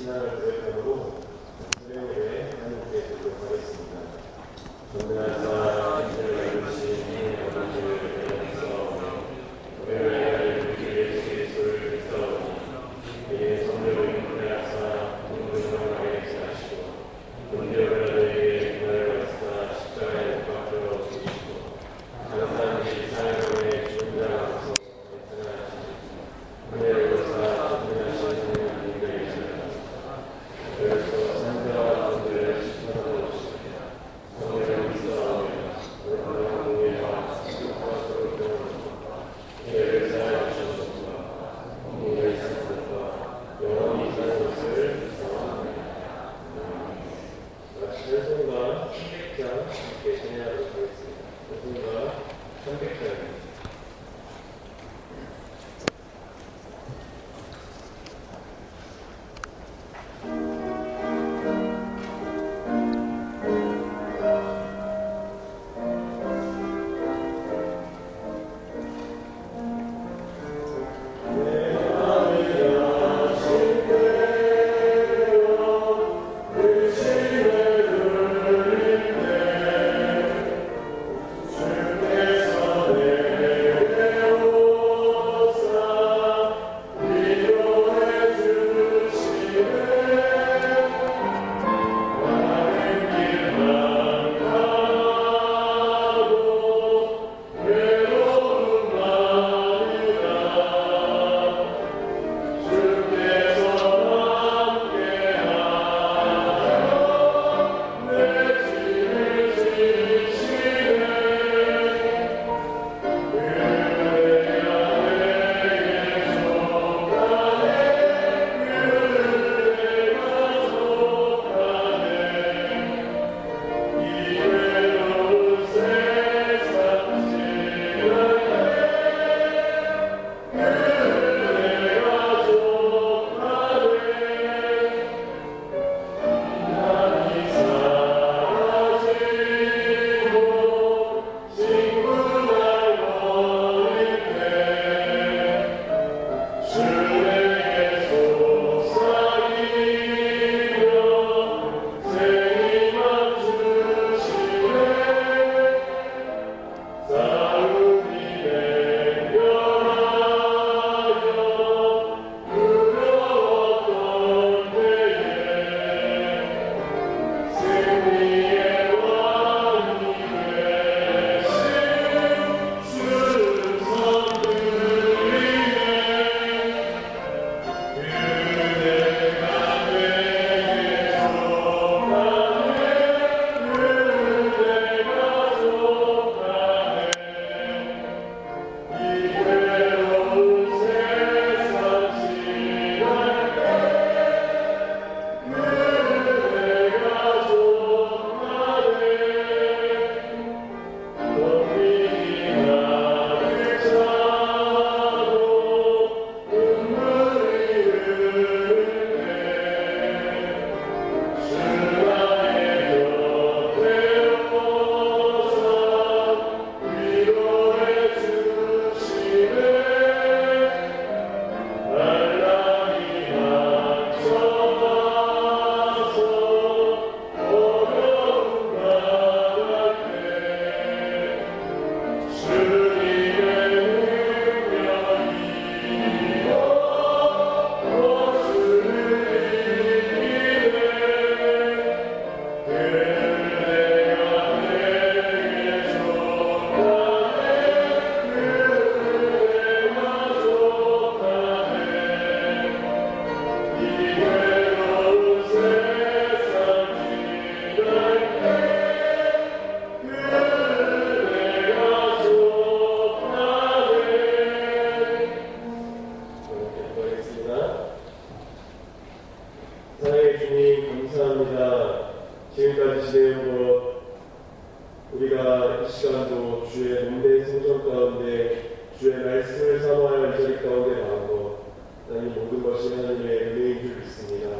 신앙 기도하겠습니다. 사랑의 주님 감사합니다. 지금까지 지내온 것 우리가 이 시간도 주의 문대 성전 가운데 주의 말씀을 삼아야 이 자리 가운데 것 하나님 모든 것이 하나님의 은혜인 줄 믿습니다.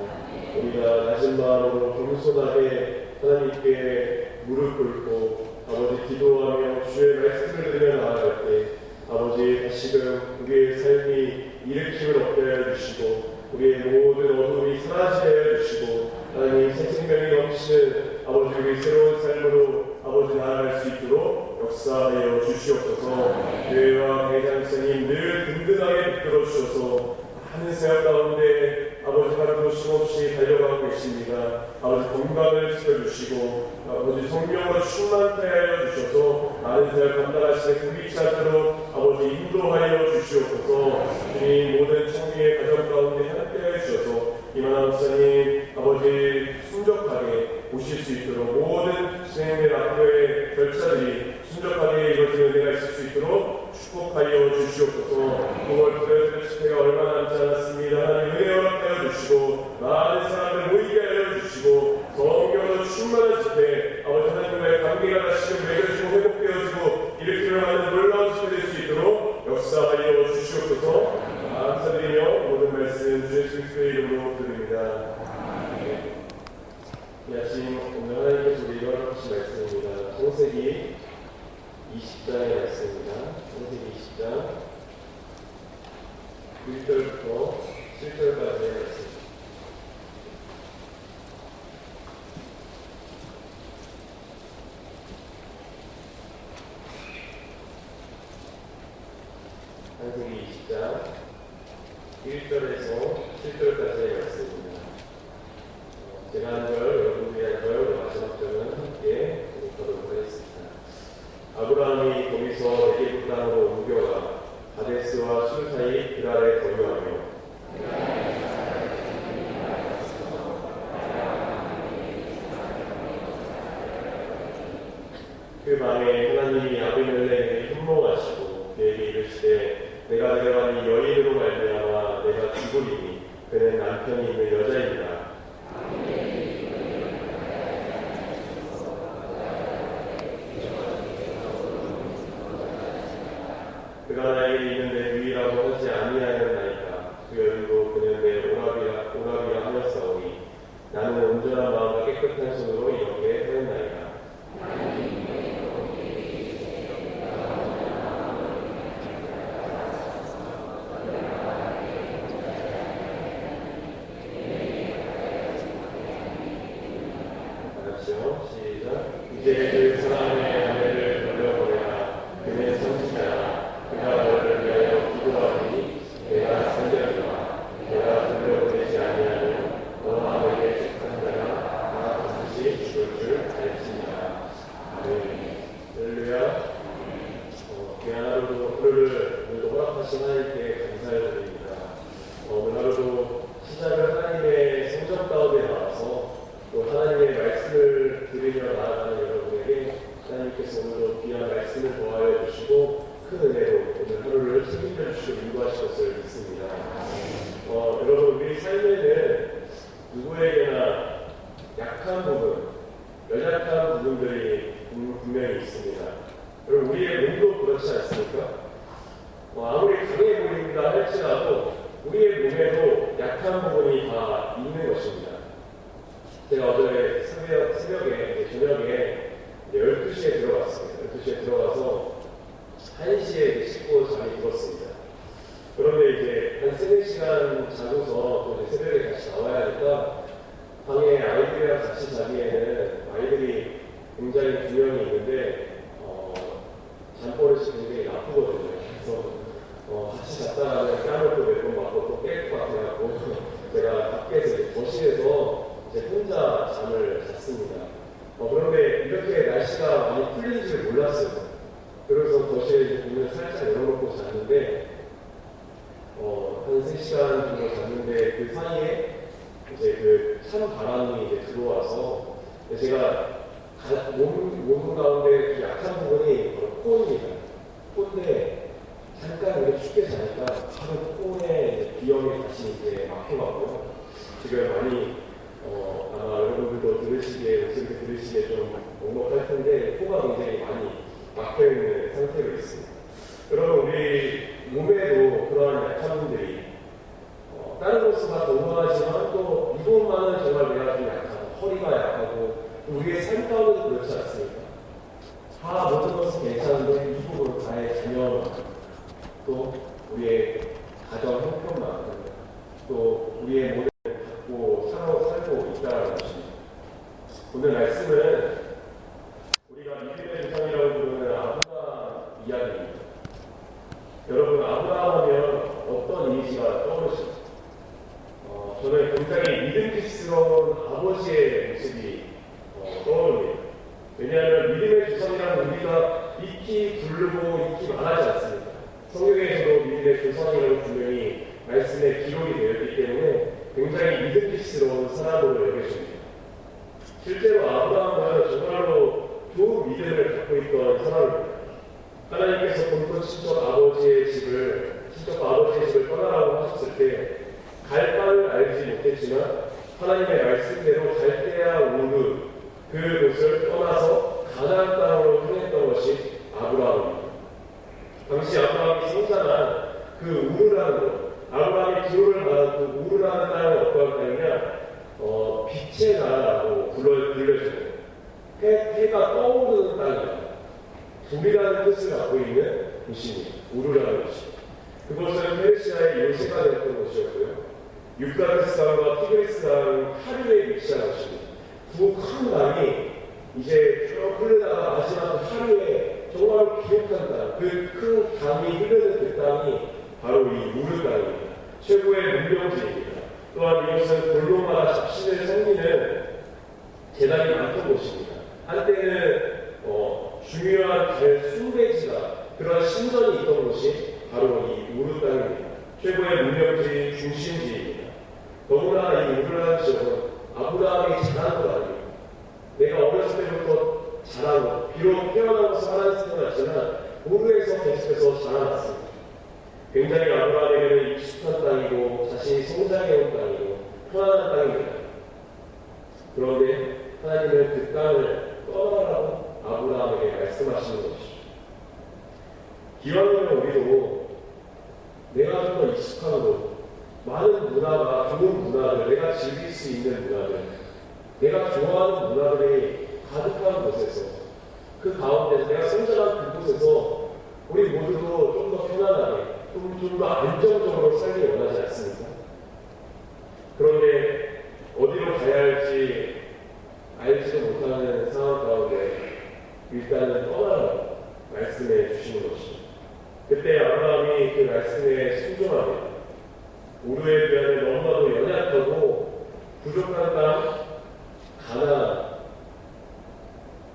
우리가 낮은 마음으로 겸손하게 하나님께 무릎 꿇고 아버지 기도하며 주의 말씀을 들려 나아갈 때 아버지 다시금 우리의 삶이 일으킴을 얻게 해주시고 우리의 모든 어둠이 사라지게 해주시고 하나님 새 생명이 넘치는 아버지 우리 새로운 삶으로 아버지 나아갈 수 있도록 역사하여 주시옵소서. 교회와 대장생님 늘 든든하게 붙들어 주셔서 하는 생활 가운데 아버지 하나도 쉼없이 달려가고 계십니다. 아버지 건강을 지켜주시고 아버지 성령과 충만케 하여 주셔서 많은 사역 감당하시는 불리치 않도록 아버지 인도하여 주시옵소서. 주님 모든 청비의 가정 가운데 함께하여 주셔서 이만한 목사님 아버지 순적하게 오실 수 있도록 모든 진행된 앞으로의 절차들이 순적하게 이루어지는 은혜가 있을 수 있도록 축복하여 주시옵소서. 9월 주례 집회가 얼마 남지 않았습니다. 하나님 은혜 허락하여 주시고 많은 사람들 모이게 하여 주시고 성경으로 충만한 집회 아버지 하나님과의 관계가 다시 좀 맺어지고 회복되어지고 일으키는 하는 놀라운 집회 될수 있도록 역사하여 주시옵소서. 감사드리며 모든 말씀 주 그리스도의 이름으로 드립니다. 이 아침 오늘 하나님께서 우리가 허락하신 말씀입니다. 창세기 20장의 말씀입니다. 창세기 20장 1절부터 7절까지의 말씀 창세기 20장 1절에서 7절까지의 말씀입니다. 어, 제가 한 절, 여러분들이 한 절, 마지막 절은 함께 보도록 하겠습니다. 아브라함이 거기서 에게부 땅으로 옮겨가 가데스와 술 사이 그랄에 거류하며 그 밤에 하나님이 아비멜렉에게 현몽하시고 그에게 이르시되 내가 데려간 이 여인으로 말미암아 내가 죽으리니 그는 남편이 있는 여자입니다. 그가 나에게 있는데 유이라고 하지 아니하였나이까. 그 여인도 그는 내 오라비라 오라비라 하였사오니 나는 온전한 마음과 깨끗한 손으로 이렇게 하였나이다. 다시요 시작 이제 그 사람의 아내를 돌려보내라 그는 선지자라 그가 너를 위하여 기도하니 내가 선자리라 내가 돌려보내지 아니하는 너와 너에게 택한 자가 다 반드시 죽을 줄 알지니라 아멘 할렐루야 어, 귀한 하루도 하루를 오늘도 허락하신 하나님께 감사를 드립니다 어, 오늘 하루도 시작을 하나님의 성전 가운데 나와서 또 하나님의 말씀을 들으며 나아가는 여러분에게 하나님께서 오늘도 귀한 말씀을 보하여 주시고 큰 은혜로 오늘 하루를 책임져 주시고 믿습니다. 어, 여러분 우리 삶에는 누구에게나 약한 부분, 연약한 부분들이 분- 분명히 있습니다. 여러분 우리의 몸도 그렇지 않습니까? 어, 아무리 강해 보인다 할지라도 우리의 몸에도 약한 부분이 다 있는 것입니다. 제가 어제 새벽, 새벽에, 이제 저녁에 이제 12시에 들어갔습니다. 12시에 들어가서 1시에 이제 씻고 잠이 들었습니다. 그런데 이제 한 3, 4시간 자고서 또 이제 새벽에 다시 나와야 하니까 방에 아이들이랑 같이 자기에는 아이들이 굉장히 두 명이 있는데 어, 잠버릇이 굉장히 나쁘거든요. 그래서 어, 같이 잤다가는 뺨을 또 몇 번 맞고 또 깰 것 같아갖고 제가 이제 거실에서 이제 혼자 잠을 잤습니다. 어, 그런데 이렇게 날씨가 많이 풀린 줄 몰랐어요. 그래서 거실에 문을 살짝 열어놓고 잤는데 어, 한 3시간 정도 잤는데 그 사이에 이제 그 찬 바람이 이제 들어와서 제가 가- 몸, 몸 가운데 그 약한 부분이 바로 코입니다. 코인데 잠깐 이렇게 춥게 자니까 바로 코에 이제 비염이 다시 이제 막혀가고요. 지금 많이 어, 아마 여러분들도 들으시기에 목소리 들으시기에 좀 먹먹할 텐데 코가 굉장히 많이 막혀있는 상태로 있습니다. 여러분 우리 몸에도 그러한 약한 분들이 어, 다른 곳보다 건강하지만 또 이곳만은 정말 내가 좀 약하고 허리가 약하고 우리의 삶 가운데도 그렇지 않습니까? 다 모든 것은 괜찮은데 이 부분 나의 자녀 또 우리의 가정 형편만큼 또 우리의 모든 갖고 살아, 살고 있다는 것입니다. 오늘 말씀은 우리가 믿음의 우상이라고 부르는 아브라함 이야기입니다. 여러분 아브라함 하면 어떤 이미지가 떠오르시죠? 어, 저는 굉장히 믿음직스러운 아버지의 모습이 어, 떠오릅니다. 왜냐하면 믿음의 조상이라는 우리가 익히 부르고 익히 말하지 않습니다. 성경에서도 믿음의 조상이라고 분명히 말씀에 기록이 되어 있기 때문에 굉장히 믿음직스러운 사람으로 여겨집니다. 실제로 아브라함은 정말로 좋은 믿음을 갖고 있던 사람입니다. 하나님께서 본토 친척 아버지의 집을 친척 아버지의 집을 떠나라고 하셨을 때 갈 바를 알지 못했지만 하나님의 말씀대로 갈대아 우르 그곳을 떠나서 가나안 땅으로 향했던 것이 아브라함입니다. 당시 아브라함이 성장한 그 우르라는 것, 아브라함이 기호를 받은 그 우르라는 땅은 어떠한 땅이냐? 어, 빛의 나라라고 불러 불려지고 해, 해가 떠오르는 땅이다. 불이라는 뜻을 갖고 있는 곳입니다. 우르라는 곳이. 그곳은 페르시아의 요새가 되었던 곳이었고요. 강과 티그리스 강 하류에 곳입니다. 두큰 강이 이제 쭉 흘러다가 마지막 하루에 정말 기억한 땅, 그큰 강이 흐르는 그 땅이 바로 이 우르 땅입니다. 최고의 문명지입니다. 또한 이곳은 골로마가 잡신을 섬기는 재단이 많던 곳입니다. 한때는 어, 중요한 달 순례지가 그런 신전이 있던 곳이 바로 이 우르 땅입니다. 최고의 문명지 중심지입니다. 너무나 이 우르라는 지역은 아브라함이 자란 것 아닙니다. 내가 어렸을 때부터 자라고 비록 태어나고 살아있는 건 같지만 우르에서 계속해서 자라났습니다. 굉장히 아브라함에게는 익숙한 땅이고 자신이 성장해온 땅이고 편안한 땅입니다. 그런데 하나님은 그 땅을 떠나라고 아브라함에게 말씀하시는 것이죠. 기왕이면 우리도 내가 좀 더 익숙한 곳, 많은 문화가, 좋은 문화들, 내가 즐길 수 있는 문화들, 내가 좋아하는 문화들이 가득한 곳에서, 그 가운데서 내가 성장한 그곳에서 우리 모두도 좀 더 편안하게, 좀더 안정적으로 살기 원하지 않습니까? 그런데 어디로 가야 할지 알지도 못하는 상황 가운데 일단은 떠나라고 말씀해 주시는 것입니다. 그때 아브라함이 그 말씀에 순종하며 우르의 비하면 너무나도 연약하고 부족한 땅 가나안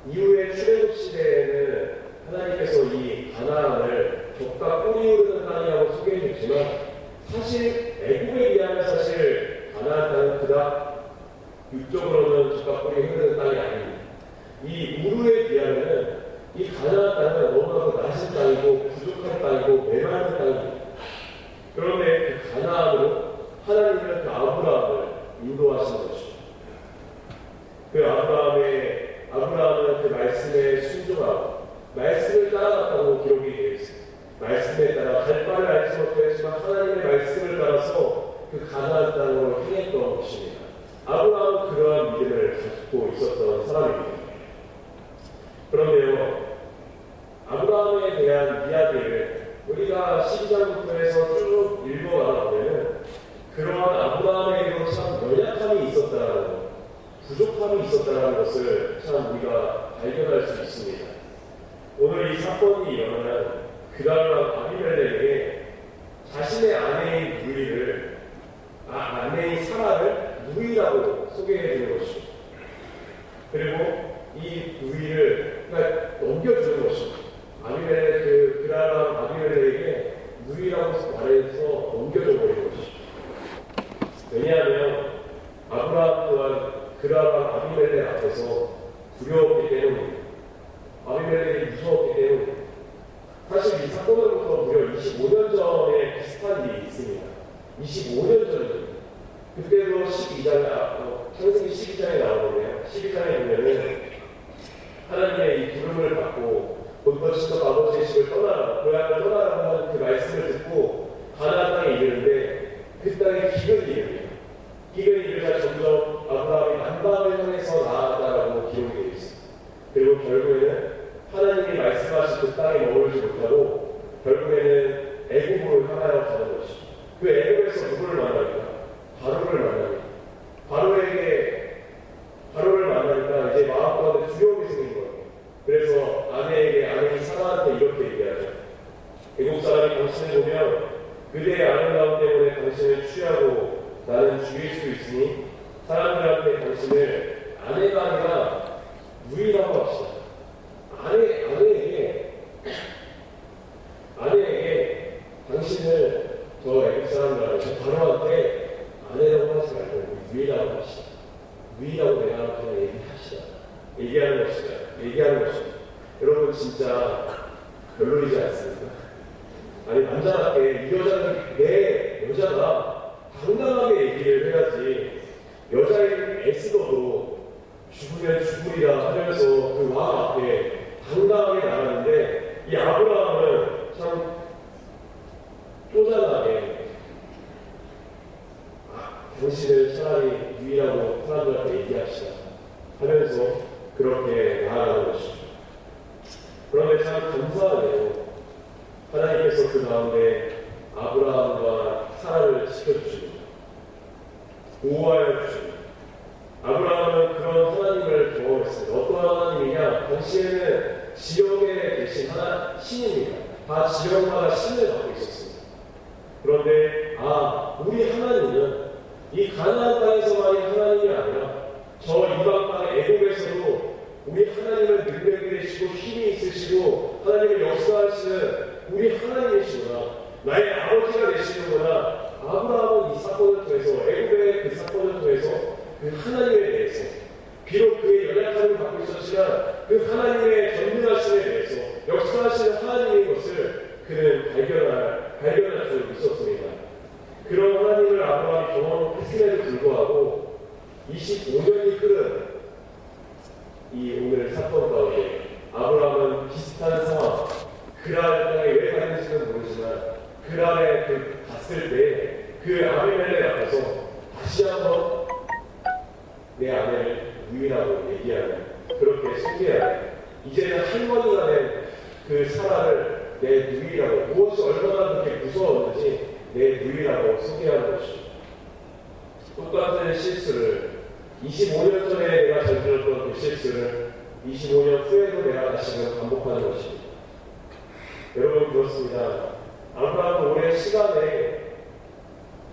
이후에 출애굽 시대에는 하나님께서 이 가나안을 족과 뿌리 오르는 땅이라고 소개해 줬지만 사실 애국에 비하면 사실 가나안 땅은 그닥 육적으로는 족과 뿌리 흐르는 땅이 아닙니다. 이 우르에 비하면 이 가나안 땅은 너무나도 낮은 땅이고 부족한 땅이고 메마른 땅입니다. 그런데 그 가나안으로 하나님은 그 아브라함을 인도하시는 것입니다. 그 아브라함의 아브라함은 그 말씀에 순종하고 말씀을 따라갔다고 기록이 되어 있습니다. 말씀에 따라 갈 바를 알지 못했지만 하나님의 말씀을 따라서 그 가나안 땅으로 향했던 것입니다. 아브라함은 그러한 믿음을 갖고 있었던 사람입니다. 그런데요, 아브라함에 대한 이야기를 우리가 12장부터 해서 쭉 읽어가다 보면 그러한 아브라함에게도 참 연약함이 있었다라는 것, 부족함이 있었다는 것을 참 우리가 발견할 수 있습니다. 오늘 이 사건이 일어난 그다음 아비멜렉에게 자신의 아내인 누이를 아, 아내인 사라를 누이라고 소개해 주는 것입니다. 그리고 이 누이를 그러니까 넘겨주는 것입니다. 아비멜렉 그 그라람 아비멜렉에게 누이라고 말해서 넘겨줘 버리는 것입니다. 왜냐하면 아브라함 또한 그라람 아비멜렉 앞에서 두려웠기 때문입니다. 아비멜렉이 무서웠기 때문입니다. 사실 이 사건으로부터 무려 25년 전에 비슷한 일이 있습니다. 25년 전입니다. 그때도 12장에, 어, 창세기 12장에 나오는데요. 12장에 보면은 하나님의 이 부름을 받고 본토시적 아버지의 집을 떠나라, 고향을 떠나라고 하는 그 말씀을 듣고 가나안 땅에 이르는데 그 땅에 기근이 이릅니다. 기근이 이르자 점점 아브라함이 남방을 향해서 나아갔다라고 기록이 되어 있습니다. 그리고 결국에는 하나님이 말씀하신 그 땅에 머물지 못하고 결국에는 애국으로 향하여 가는 것이죠. 그 애국에서 누구를 만납니까? 바로를 만납니다. 바로에게 바로를 만나니까 이제 마음 가운데 두려움이 생긴 거예요. 그래서 아내에게 아내인 사라한테 이렇게 얘기하죠. 애국 사람이 당신을 보면 그대의 아름다움 당신을 취하고 나는 죽일 수 있으니 사람들한테 당신을 아내가 아니라 누이라고 합시다. 아내, 아내에게, 아내에게 당신을 저 애국 사람들한테 저 바로한테 아내라고 하지 말고 누이라고 합시다. 누이라고 내가 그냥 얘기합시다. 얘기하는 것이다. 얘기하는 것입니다. 여러분 진짜 별로이지 않습니까? 아니 남자답게 이 여자는 내 여자가 당당하게 얘기를 해야지 여자의 애쓰고도 죽으면 죽으리라 하면서 그 왕 앞에 당당하게 나가는데 이 아브라함은 참 쪼잔하게 아, 당신을 차라리 유일하고 사람들한테 얘기합시다 하면서 그렇게 나아가는 것이죠. 그런데 참 감사하네요. 하나님께서 그 가운데 아브라함과 사라를 지켜주십니다. 보호하여 주십니다. 아브라함은 그런 하나님을 경험했습니다. 어떤 하나님이냐? 당시에는 지역에 계신 하나 신입니다. 다 지역마다 신을 갖고 있었습니다. 그런데 아 우리 하나님은 이 가나안 땅에서만이 하나님이 아니라 저 이방 땅 애국에서도 우리 하나님을 능력이 되시고 힘이 있으시고 하나님을 역사하시는 우리 하 나의 아버지가 되시는구나 아브라함은 이 사건을 통해서 애국의 그 사건을 통해서 그 하나님에 대해서 비록 그의 연약함을 갖고 있었지만 그 하나님의 전능하심에 대해서 역사하시는 하나님인 것을 그는 발견할, 발견할 수 있었습니다. 그런 하나님을 아브라함이 경험했음에도 불구하고 25년이 흐른 이 오늘 사건 가운데 아브라함은 비슷한 상황, 그랄 땅에 왜 갔는지는 모르지만 그랄에 그 갔을 때 그 아비멜렉 앞에서 다시 한번 내 아내를 유일하고 얘기하는 그렇게 소개하는 이제는 할머니가 된 그 사라를 내 누이라고 무엇이 얼마나 그렇게 무서웠는지 내 누이라고 소개하는 것이죠. 똑같은 실수를 25년 전에 내가 저질렀던 그 실수를 25년 후에도 내가 다시금 반복하는 것입니다. 여러분 그렇습니다. 아브라함은 오랜 시간에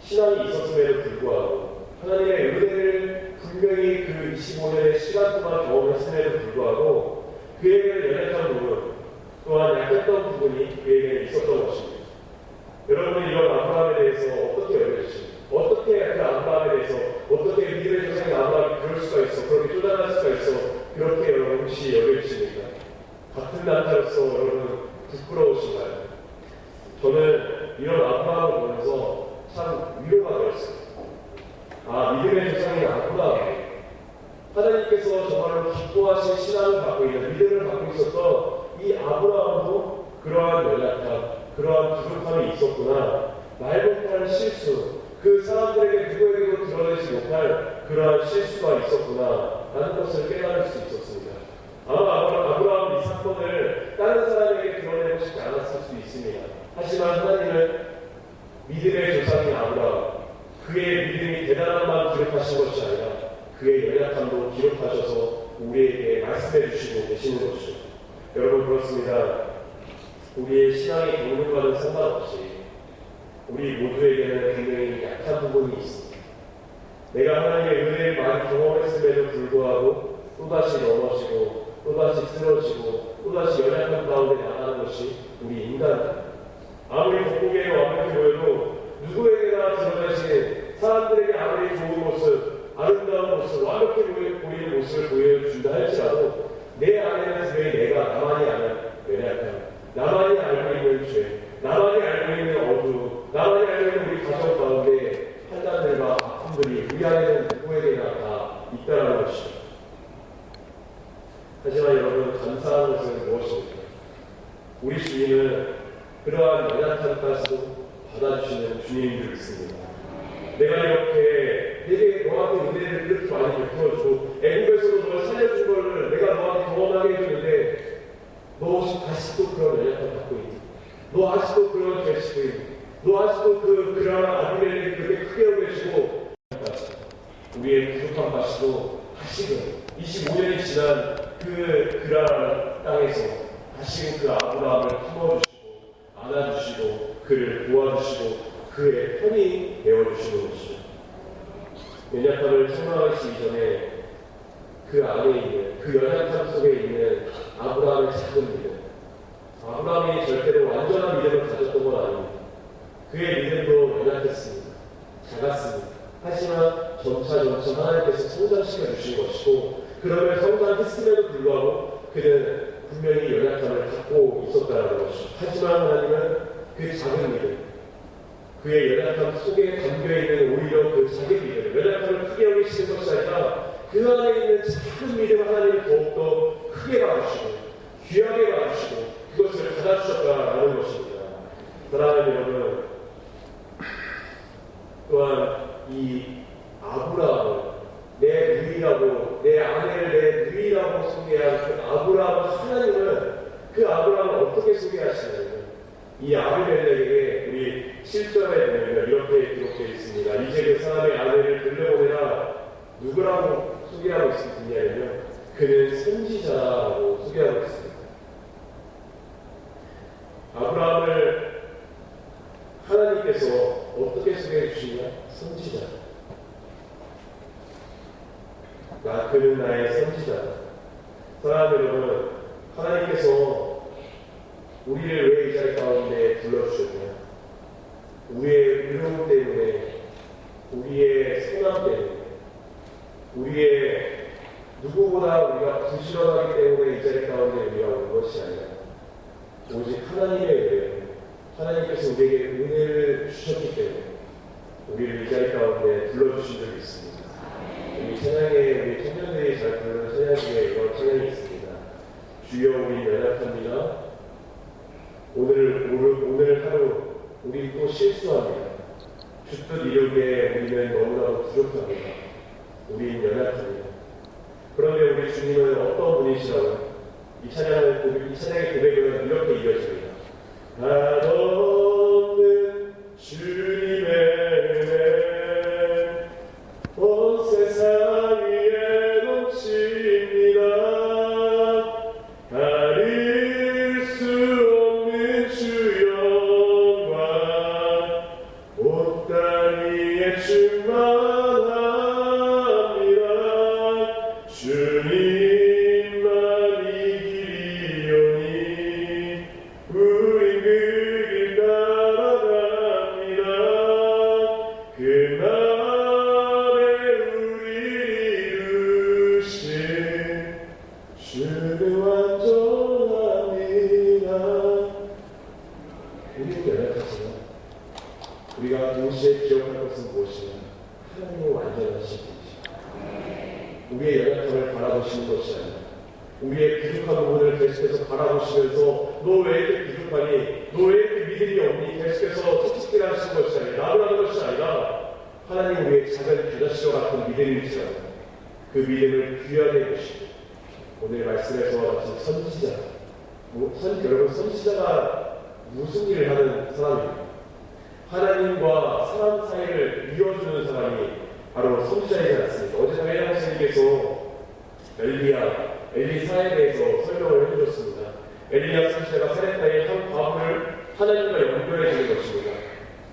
신앙이 있었음에도 불구하고 하나님의 은혜를 분명히 그 25년의 시간 동안 경험했음에도 불구하고 그에게는 연약한 부분 또한 약 했던 부분이 그에게 있었던 것입니다. 여러분은 이런 아브라함에 대해서 어떻게 여겨주십니까? 어떻게 그 아브라함에 대해서 어떻게 믿음의 조상인 아브라함이 그럴 수가 있어 그렇게 쪼잔할 수가 있어 그렇게 여러분 혹시 여겨주십니까? 같은 남자로서 여러분 부끄러우신가요? 저는 이런 아브라함을 보면서 참 위로가 되었어요. 아 믿음의 조상이 아브라함 하나님께서 정말로 기뻐하신 신앙을 갖고 있는 믿음을 갖고 있었던 이 아브라함도 그러한 연약함, 그러한 부족함이 있었구나. 말 못할 실수, 그 사람들에게 누구에게도 드러내지 못할 그러한 실수가 있었구나. 라는 것을 깨달을 수 있었습니다. 아마 아브라- 아브라함은 이 사건을 다른 사람에게 드러내고 싶지 않았을 수도 있습니다. 하지만 하나님은 믿음의 조상인 아브라함, 그의 믿음이 대단한만 기록하신 것이 아니라 그의 연약함도 기록하셔서 우리에게 말씀해 주시고 계시는 것이죠. 여러분 그렇습니다. 우리의 신앙의 경륜과는 상관없이 우리 모두에게는 분명히 약한 부분이 있습니다. 내가 하나님의 은혜를 많이 경험했음에도 불구하고 또다시 넘어지고 또다시 쓰러지고 또다시 연약한 가운데 나가는 것이 우리 인간입니다. 아무리 겉보기에 완벽해 보여도 누구에게나 드러내신 사람들에게 아무리 좋은 모습, 아름다운 모습, 완벽해 보이- 보이는 모습을 보여준다 할지라도 내 안에는 분명히 내가 나만이 아는 연약함, 나만이 알고 있는 죄, 나만이 알고 있는 어두움, 나만이 알고 있는 우리 가정 가운데 판단들과 아픔들이 우리 안에는 누구에게나 다 있다는 것이죠. 하지만 여러분 감사한 것은 무엇입니까? 우리 주님은 그러한 연약함까지도 받아주시는 주님인 줄 믿습니다. 내가 이렇게 내게 너한테 은혜를 이렇게 많이 베풀어주고 애국에서도 널 살려준 거를 내가 너한테 경험하게 해주는데 너 아직도 그런 연약함 갖고 있니? 너 아직도 그런 죄식고 있니? 너 아직도 그 그러한 아비멜을 그렇게 크게 여겨주고 우리의 부족한 가시도 다시금 25년이 지난 그 그라란 땅에서 다시금 그 아브라함을 품어주시고 안아주시고 그를 도와주시고 그의 편이 되어주시는 것이죠. 연약함을 설명하시기 전에 그 안에 있는 그 연약함 속에 있는 아브라함의 작은 믿음. 아브라함이 절대로 완전한 믿음을 가졌던 건 아닙니다. 그의 믿음도 연약했습니다. 작았습니다. 하지만 점차 점차 하나님께서 성장시켜 주신 것이고 그러면 성장했음에도 불구하고 그는 분명히 연약함을 갖고 있었다는 것이죠. 하지만 하나님은 그 작은 믿음, 그의 연약함 속에 담겨있는 오히려 그 작은 믿음, 연약함을 크게 여기시는 것이 아니라 그 안에 있는 작은 믿음 하나님을 더욱더 크게 봐주시고 귀하게 봐주시고 그것을 받아주셨다라는 것입니다. 사랑하는 여러분, 또한 이 아브라함을 내 누이라고 내 아내를 내 누이라고 소개한 그 아브라함 하나님은 그 아브라함을 어떻게 소개하시냐면 이 아비멜렉에게 우리 7절에 보면 이렇게 기록되어 있습니다. 이제 그 사람의 아내를 들려보내라 누구라고 소개하고 있느냐면 그는 선지자라고 소개하고 있습니다. 아브라함을 하나님께서 어떻게 소개해 주시냐? 선지자. 나 그는 나의 선지자. 사랑하는 여러분, 하나님께서 우리를 왜 이 자리 가운데 불러주셨냐? 우리의 의로움 때문에, 우리의 선함 때문에, 우리의 누구보다 우리가 부지런하기 때문에 이 자리 가운데 우리가 온 것이 아니라 오직 하나님의 은혜, 하나님께서 우리에게 은혜를 주셨기 때문에 우리를 이 자리 가운데 불러주신 적이 있습니다. 우리 찬양에 우리 청년들이 잘 부르는 찬양 중에 이런 찬양이 있습니다. 주여 우리 연약합니다. 오늘 오늘 오늘 하루 우리 또 실수합니다. 주뜻 이루게 우리는 너무나도 부족합니다. 우리는 연약합니다. 그런데 우리 주님은 어떤 분이시라고 이 찬양의 고백은 이렇게 이어집니다. 나 우리의 연약함을 바라보시는 것이 아니라 우리의 부족한 부분을 계속해서 바라보시면서 너 왜 이렇게 부족하니? 너 왜 이렇게 믿음이 없니? 계속해서 채찍질 하시는 것이 아니라 나를 하는 것이 아니라 하나님 우리의 작은 겨자씨와 같은 믿음일지라도 그 믿음을 귀하게 해주시고 오늘 말씀에서 같은 선지자 뭐, 선, 여러분 선지자가 무슨 일을 하는 사람입니까? 하나님과 사람 사이를 이어주는 사람이 바로 선지자이지 않습니까? 어제 장혜영 선생님께서 엘리야, 엘리사에 대해서 설명을 해주셨습니다. 엘리야 선지자가 사레타의 한 과부를 하나님과 연결해 주는 것입니다.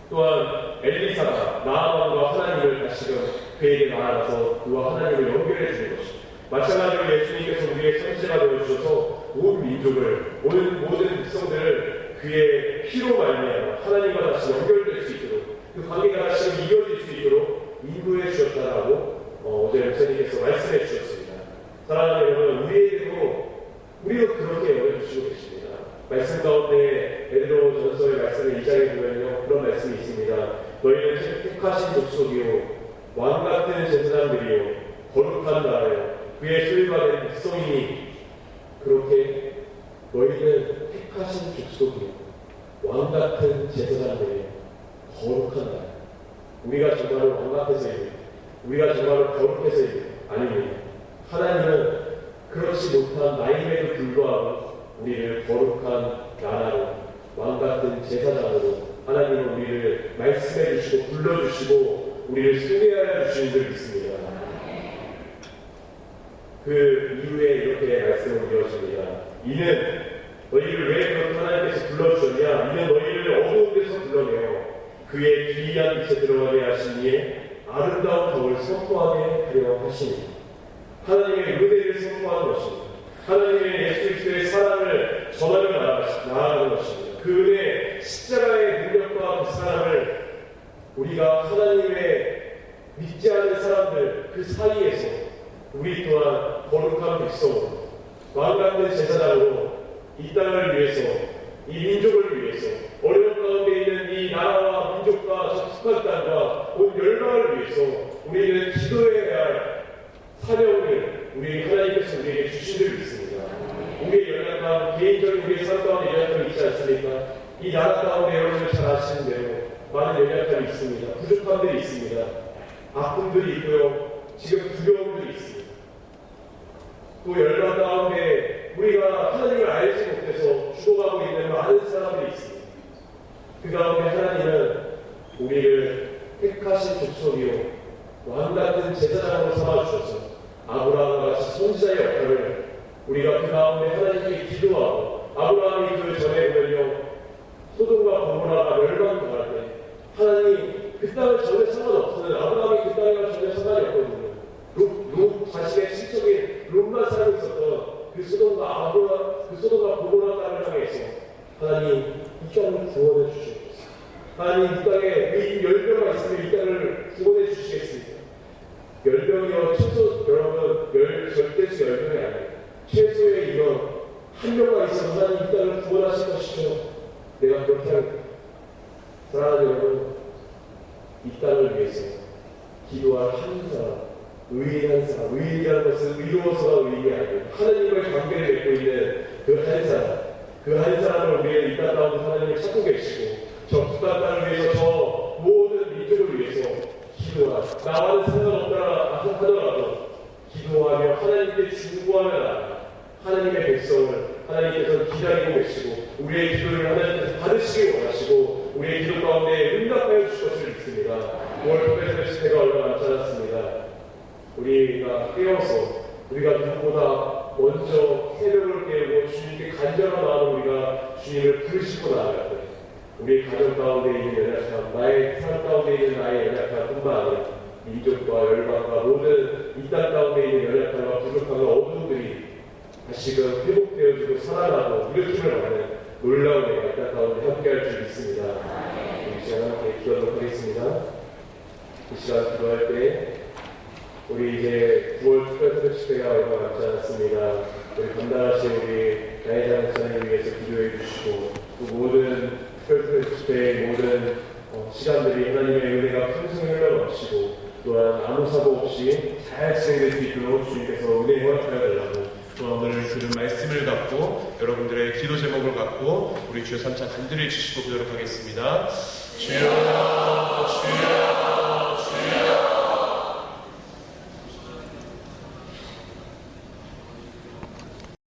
또한 엘리사가 나아만과 하나님을 다시금 그에게 나아가서 그와 하나님을 연결해 주는 것입니다. 마찬가지로 예수님께서 우리의 선지자가 되어주셔서 온 민족을, 온 모든 백성들을 그의 피로 말미암아 하나님과 다시 연결될 수 있도록 그 관계가 다시 이어질 수 있도록 인도해 주셨다라고 어, 제 목사님께서 말씀해 주셨습니다. 사랑하는 여러분, 우리에게도 우리도 그렇게 여겨주시고 계십니다. 말씀 가운데 베드로 전서의 말씀을 이 자리에 보면요 그런 말씀이 있습니다. 너희는 택하신 족속이요 왕 같은 제사장들이요 거룩한 나라요 그의 소유가 된 백성이니 그렇게 너희는 택하신 족속이요 왕 같은 제사장들이요 거룩한 나라 우리가 정말로 왕 같아서 입니다. 우리가 정말로 거룩해서 입니다. 아닙니다. 하나님은 그렇지 못한 나임에도 불구하고 우리를 거룩한 나라로 왕 같은 제사장으로 하나님은 우리를 말씀해 주시고 불러주시고 우리를 소개하여 주시는 줄 믿습니다. 그 이후에 이렇게 말씀을 이어집니다. 이는 너희를 왜 그렇게 하나님께서 불러주셨냐? 이는 너희를 어두운 데서 불러내어 그의 기이한 빛에 들어가게 하신 이에 아름다운 덕을 선포하게 하려 하시니 하나님의 은혜를 선포하는 것입니다. 하나님의 예수 그리스도의 사랑을 전하며 나아가- 나아가는 것입니다. 그 은혜 십자가의 능력과 그 사랑을 우리가 하나님의 믿지 않는 사람들 그 사이에서 우리 또한 거룩한 백성으로 왕 같은 제사장으로 이 땅을 위해서 이 민족을 위해서 어려운 가운데 있는 이 나라와 민족과 적숙한 땅과 온 열방을 위해서 우리는 기도해야 할 사명을 우리 하나님께서 우리에게 주신 줄 믿습니다. 우리의 연약함, 개인적인 우리의 삶 가운데 연약함이 있지 않습니까? 이 나라 가운데 여러분들 잘 아시는 대로 많은 연약함이 있습니다. 부족함들이 있습니다. 아픔들이 있고요. 지금 두려움들이 있습니다. 또 열방 가운데 우리가 하나님을 알지 못해서 죽어가고 있는 많은 사람들이 있습니다. 그 가운데 하나님은 우리를 택하신 족속이요 왕 같은 제사장으로 삼아 주셔서 아브라함과 같이 선지자의 역할을 우리가 그 가운데 하나님께 기도하고 아브라함이 그 전에 보면요 소돔과 고모라가 멸망 당할 때 하나님 그 땅을 전혀 상관없어요 아브라함이 그 땅과 전혀 상관이 없거든요 롯, 롯 자신의 친척인 롯만 살고 있었던 그 소돔과 아브라 그 소돔과 고모라 땅을 향해서 하나님 이 땅을 구원해 주시옵소서. 하나님 이 땅에 이 열병가 있으면 이 땅을 구원해 주시겠습니까? 열병이요 최소 여러분 열 절대수 열병이 아니에요. 최소의 이런 한 명만 있어도 하나님 이 땅을 구원하실 것이죠. 내가 그렇게 합니다. 사랑하는 여러분 이 땅을 위해서 기도할 한 사람 의인한 사람 의인이라는 것은 의로워서가 아니고 하나님과의 관계를 맺고 있는 그 한 사람 그 한 사람을 우리의 이땅 가운데 하나님을 찾고 계시고 저 북한 땅을 위해서 저 모든 민족을 위해서 기도하 나와는 상관없다 하더라도 기도하며 하나님께 나아가 하나님의 백성을 하나님께서 기다리고 계시고 우리의 기도를 하나님께서 받으시기 원하시고 우리의 기도 가운데 응답하여 주실 것을 믿습니다. 5월 특별세 시대가 얼마 남지 않았습니다. 우리가 깨어서 우리가 누구보다 먼저 새벽을 깨우고 주님께 간절한 마음으로 우리가 주님을 부르시고 나아갈 때 우리 가정 가운데 있는 연약함, 나의 삶 가운데 있는 나의 연약함뿐만 아니라 민족과 열방과 모든 이 땅 가운데 있는 연약함과 부족함과 어둠들이 다시금 회복되어지고 살아나고 일으킴을 받는 놀라운 애가 이 땅 가운데 함께할 줄 믿습니다. 이 시간 함께 기도하도록 하겠습니다. 이 시간 기도할 때 우리 이제 9월 특별 집회가 얼마 남지 않았습니다. 우리 감당하신 우리 나이장 목사님 위해서 기도해 주시고 또 모든 특별 집회의 모든 어, 시간들이 하나님의 은혜가 풍성히 흘러넘치고 또한 아무 사고 없이 잘 진행될 수 있도록 주님께서 은혜 허락하여 달라고 또 오늘 들은 말씀을 갖고 여러분들의 기도 제목을 갖고 우리 주여 삼차 간절히 주시고 보도록 하겠습니다. 주여